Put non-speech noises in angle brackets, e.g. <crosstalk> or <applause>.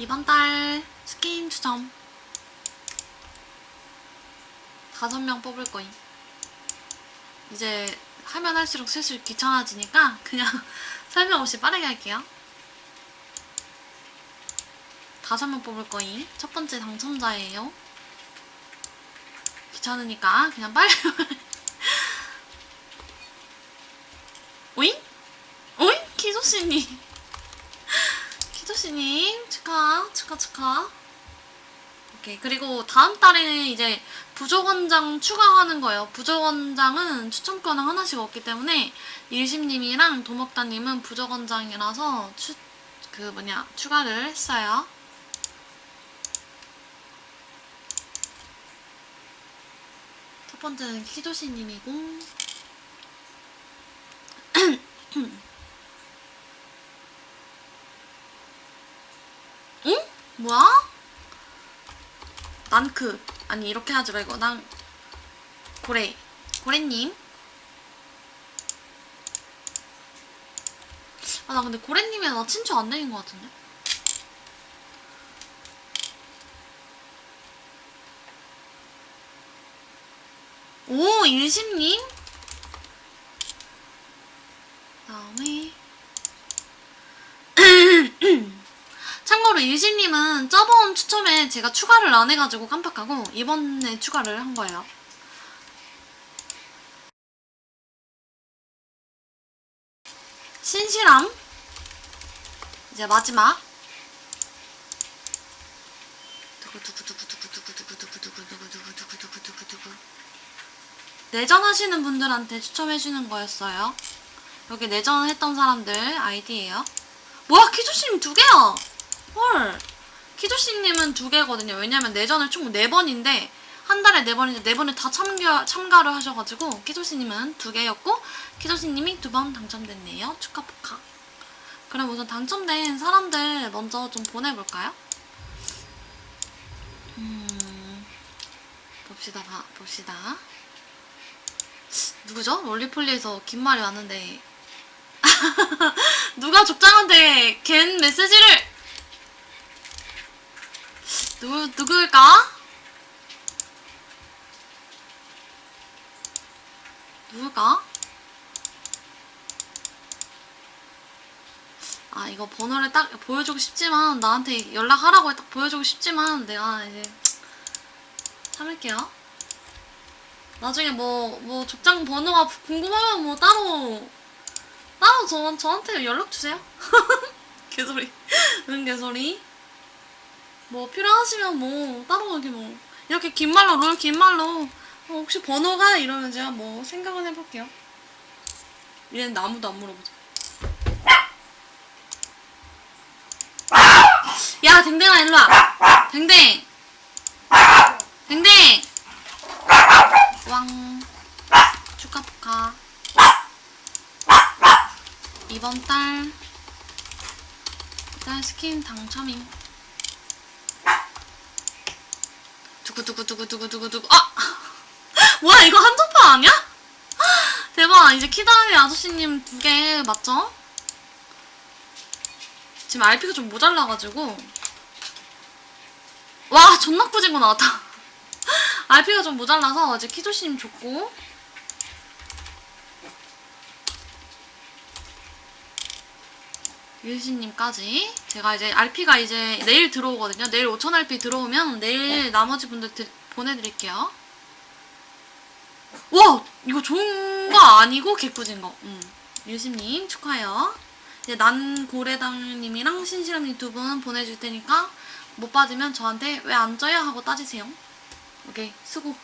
이번 달 스킨 추첨 다섯 명 뽑을 거임. 이제 하면 할수록 슬슬 귀찮아지니까 그냥 <laughs> 설명 없이 빠르게 할게요. 다섯 명 뽑을 거임. 첫 번째 당첨자예요. 귀찮으니까 그냥 빨리. <laughs> 오잉? 오잉? 키조씨님. <laughs> 키조씨님, 축하, 축하, 축하. 오케이. 그리고 다음 달에는 이제 부족원장 추가하는 거예요. 부족원장은 추첨권을 하나씩 얻기 때문에 일심님이랑 도먹다님은 부족원장이라서 추, 그 뭐냐, 추가를 했어요. 첫 번째는 키조씨님이고, 응? 뭐야? 난크 아니 이렇게 하지 말고 난 고래. 고래님? 아 나 근데 고래님이 나 친추 안 되는 것 같은데? 오 일심님? 다음에 미신님은 저번 추첨에 제가 추가를 안 해가지고 깜빡하고 이번에 추가를 한 거예요. 신실함 이제 마지막 내전하시는 분들한테 추첨해주는 거였어요. 여기 내전했던 사람들 아이디예요. 뭐야 키조심 두 개야! 헐. 키조씨님은 두 개거든요. 왜냐면 내전을 총 네 번인데 한 달에 네 번인데 네 번에 다 참가 참가를 하셔가지고 키조씨님은 두 개였고 키조씨님이 두 번 당첨됐네요. 축하 축하. 그럼 우선 당첨된 사람들 먼저 좀 보내볼까요? 음, 봅시다, 봐, 봅시다. 누구죠? 롤리폴리에서 긴 말이 왔는데 <laughs> 누가 족장한테 갠 메시지를 누구 누구일까? 누굴까? 아 이거 번호를 딱 보여주고 싶지만 나한테 연락하라고 딱 보여주고 싶지만 내가 이제 참을게요. 나중에 뭐 뭐 족장 번호가 궁금하면 뭐 따로 따로 저, 저한테 연락 주세요. <laughs> 개소리. 응, 개소리. 뭐 필요하시면 뭐 따로 여기 뭐 이렇게 긴 말로 롤 긴 말로 어, 혹시 번호가 이러면 제가 뭐 생각은 해볼게요. 얘는 아무도 안 물어보죠. 야 댕댕아 일로 와. 댕댕. 댕댕. 왕. 축하 축하. 이번 달 일단 스킨 당첨임. 두구두구두구두구두구두구. 아! <laughs> 뭐야 이거 한정판 아니야? <gasps> 대박 이제 키다리 아저씨님 두 개 맞죠? 지금 RP가 좀 모자라가지고. 와 존나 꾸진 거 나왔다. <laughs> RP가 좀 모자라서 이제 키조씨님 줬고 유진님까지 제가 이제 RP가 이제 내일 들어오거든요. 내일 5천 RP 들어오면 내일 나머지 분들 드, 보내드릴게요. 와 이거 좋은 거 아니고 개꾸진 거. 음. 유진님 축하해요. 이제 난고래당님이랑 신실함님 두 분 보내줄 테니까 못 받으면 저한테 왜안 쪄요 하고 따지세요. 오케이 수고.